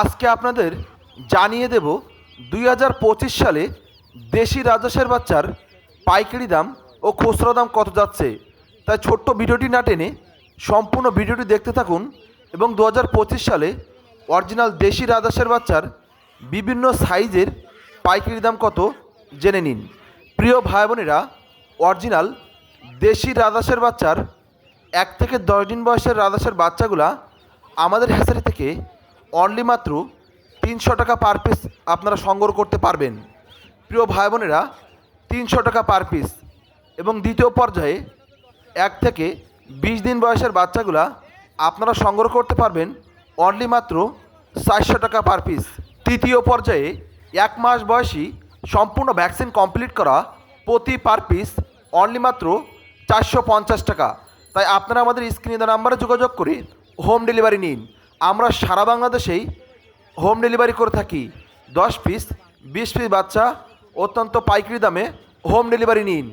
আজকে আপনাদের জানিয়ে দেব দুই হাজার পঁচিশ সালে দেশি রাজস্বের বাচ্চার পাইকারি দাম ও খুচরা দাম কত যাচ্ছে। তাই ছোট্ট ভিডিওটি না টেনে সম্পূর্ণ ভিডিওটি দেখতে থাকুন এবং দু হাজার পঁচিশ সালে অরিজিনাল দেশি রাজস্বের বাচ্চার বিভিন্ন সাইজের পাইকারি দাম কত জেনে নিন। প্রিয় ভাই বোনেরা অরিজিনাল দেশি রাজস্বের বাচ্চার এক থেকে দশ দিন বয়সের রাজস্বের বাচ্চাগুলা আমাদের হ্যাসারি থেকে অনলি মাত্র তিনশো টাকা পার পিস আপনারা সংগ্রহ করতে পারবেন। প্রিয় ভাই বোনেরা, তিনশো টাকা পার পিস এবং দ্বিতীয় পর্যায়ে এক থেকে বিশ দিন বয়সের বাচ্চাগুলা আপনারা সংগ্রহ করতে পারবেন অনলি মাত্র চারশো টাকা পার পিস তৃতীয় পর্যায়ে এক মাস বয়সী সম্পূর্ণ ভ্যাকসিন কমপ্লিট করা প্রতি পার পিস অনলি মাত্র চারশো পঞ্চাশ টাকা। তাই আপনারা আমাদের স্ক্রিনে দেওয়া নাম্বারে যোগাযোগ করে হোম ডেলিভারি নিন। আমরা সারা বাংলাদেশেই হোম ডেলিভারি করে থাকি। দশ পিস বিশ পিস বাচ্চা অত্যন্ত পাইকারি দামে হোম ডেলিভারি নিন।